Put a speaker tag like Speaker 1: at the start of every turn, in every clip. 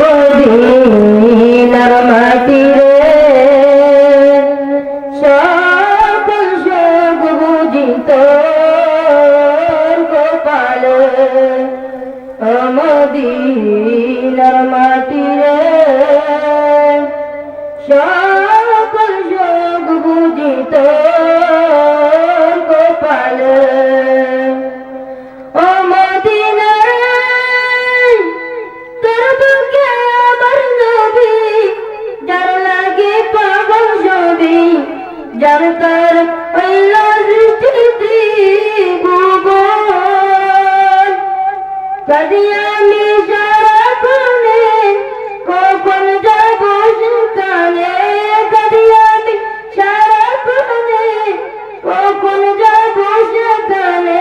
Speaker 1: মদিনার মাটি রে সকল সুখ বুঝিত গোপাল মদিনার মাটি রে বুঝিত যার তার হইল সৃষ্টি ভুবন কাদি আমি সারাক্ষণে কখন যাব সেখানে কাদি আমি সারাক্ষণে কখন যাব সেখানে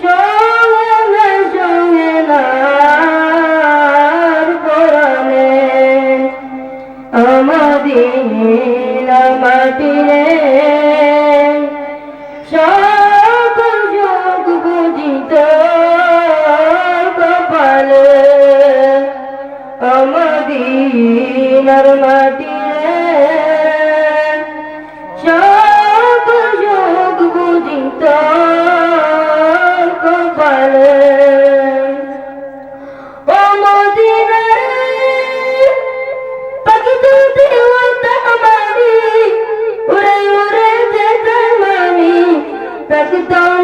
Speaker 1: সঙ্গে না সঙ্গে না আমাদের মাটিরে সকল যোগ বুঝিত কপালে। আমাদিনার মাটিরে সকল প্রাকৃতন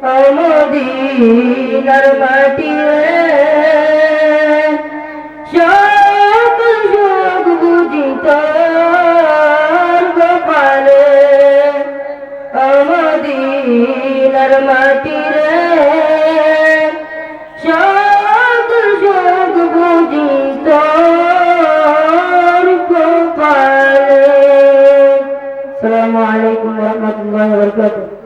Speaker 1: অমদিনার মাটি শোক শোক বুঝিত গোপালে অমদিনার মাটি রে শোক শোক বুঝিত গোপালে সালামু আলাইকুম রহমতুল্লাহ বরকাতুহ